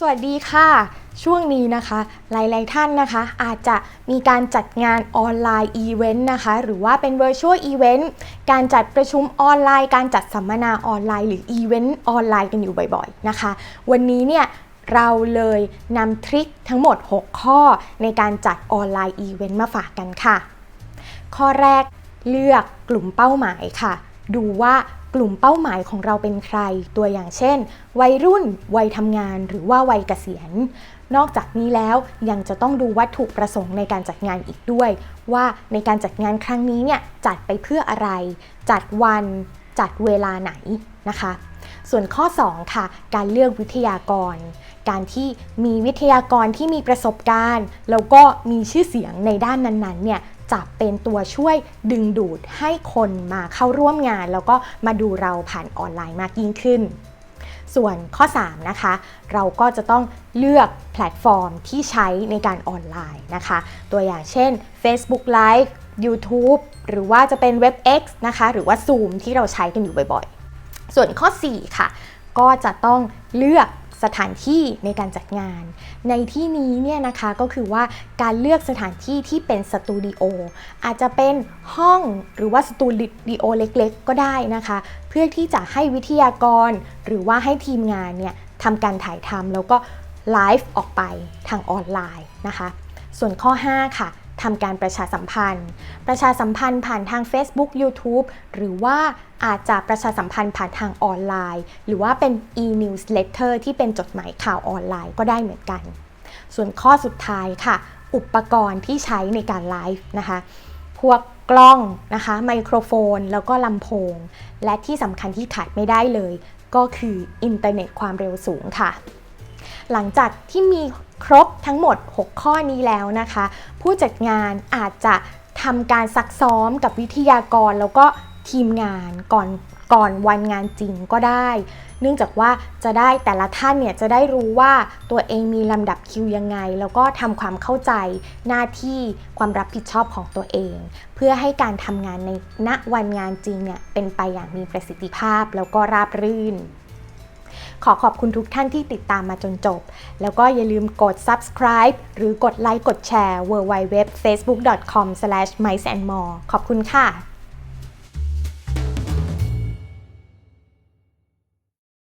สวัสดีค่ะ ช่วงนี้นะคะ หลาย ๆ ท่านนะคะ อาจจะมีการจัดงานออนไลน์อีเวนต์นะคะ หรือว่าเป็น virtual event การจัดประชุมออนไลน์ การจัดสัมมนาออนไลน์ หรืออีเวนต์ออนไลน์กันอยู่บ่อย ๆ นะคะ วันนี้เนี่ยเราเลยนำทริคทั้งหมด 6 ข้อในการจัดออนไลน์อีเวนต์มาฝากกันค่ะ ข้อแรกเลือกกลุ่มเป้าหมายค่ะ ดูว่า กลุ่มเป้าหมายของเราเป็นใคร ตัวอย่างเช่น วัยรุ่น วัยทำงาน หรือว่าวัยเกษียณ นอกจากนี้แล้วยังจะต้องดูวัตถุประสงค์ในการจัดงานอีกด้วย ว่าในการจัดงานครั้งนี้เนี่ยจัดไปเพื่ออะไร จัดวัน จัดเวลาไหนนะคะ ส่วนข้อ 2 ค่ะ การเลือกวิทยากร การที่มีวิทยากรที่มีประสบการณ์ แล้วก็มีชื่อเสียงในด้านนั้นๆเนี่ย จะเป็นตัวช่วยดึงดูดให้คนมาเข้าร่วมงาน แล้วก็มาดูเราผ่านออนไลน์มากยิ่งขึ้น ส่วนข้อ 3 นะคะ เราก็จะต้องเลือกแพลตฟอร์มที่ใช้ในการออนไลน์นะคะ ตัวอย่างเช่น Facebook Live YouTube หรือว่าจะเป็น WebX นะคะ หรือว่า Zoom ที่เราใช้กันอยู่บ่อยๆ ส่วนข้อ 4 ค่ะ ก็จะต้องเลือก สถานที่ในการจัดงาน ในที่นี้เนี่ยนะคะก็คือว่าการเลือกสถานที่ที่เป็นสตูดิโออาจจะเป็นห้องหรือว่าสตูดิโอเล็กๆ ก็ได้นะคะ เพื่อที่จะให้วิทยากร หรือว่าให้ทีมงานเนี่ยทำการถ่ายทำแล้วก็ไลฟ์ออกไปทางออนไลน์นะคะ ส่วนข้อ 5 ค่ะ ทำการประชาสัมพันธ์ ประชาสัมพันธ์ผ่านทาง Facebook YouTube หรือว่าอาจจะประชาสัมพันธ์ผ่านทางออนไลน์ หรือว่าเป็น e-newsletter ที่เป็นจดหมายข่าวออนไลน์ก็ได้เหมือนกัน ส่วนข้อสุดท้ายค่ะ อุปกรณ์ที่ใช้ในการไลฟ์นะคะ พวกกล้องนะคะ ไมโครโฟน แล้วก็ลำโพง และที่สำคัญที่ขาดไม่ได้เลย ก็คืออินเทอร์เน็ตความเร็วสูงค่ะ หลังจากที่มีครบทั้งหมด 6 ข้อนี้แล้วนะคะ ผู้จัดงานอาจจะทำการซักซ้อมกับวิทยากรแล้วก็ทีมงานก่อนก่อนวันงานจริงก็ได้ เนื่องจากว่าจะได้แต่ละท่านเนี่ยจะได้รู้ว่าตัวเองมีลำดับคิวยังไง แล้วก็ทำความเข้าใจหน้าที่ความรับผิดชอบของตัวเอง เพื่อให้การทำงานในณวันงานจริงเนี่ยเป็นไปอย่างมีประสิทธิภาพแล้วก็ราบรื่น ขอขอบคุณทุกท่านที่ติดตามมาจนจบ แล้วก็อย่าลืมกด subscribe หรือกดไลค์กดแชร์ w w w f a c e b o o k c o m m i c e a n d m o r e ขอบคุณค่ะ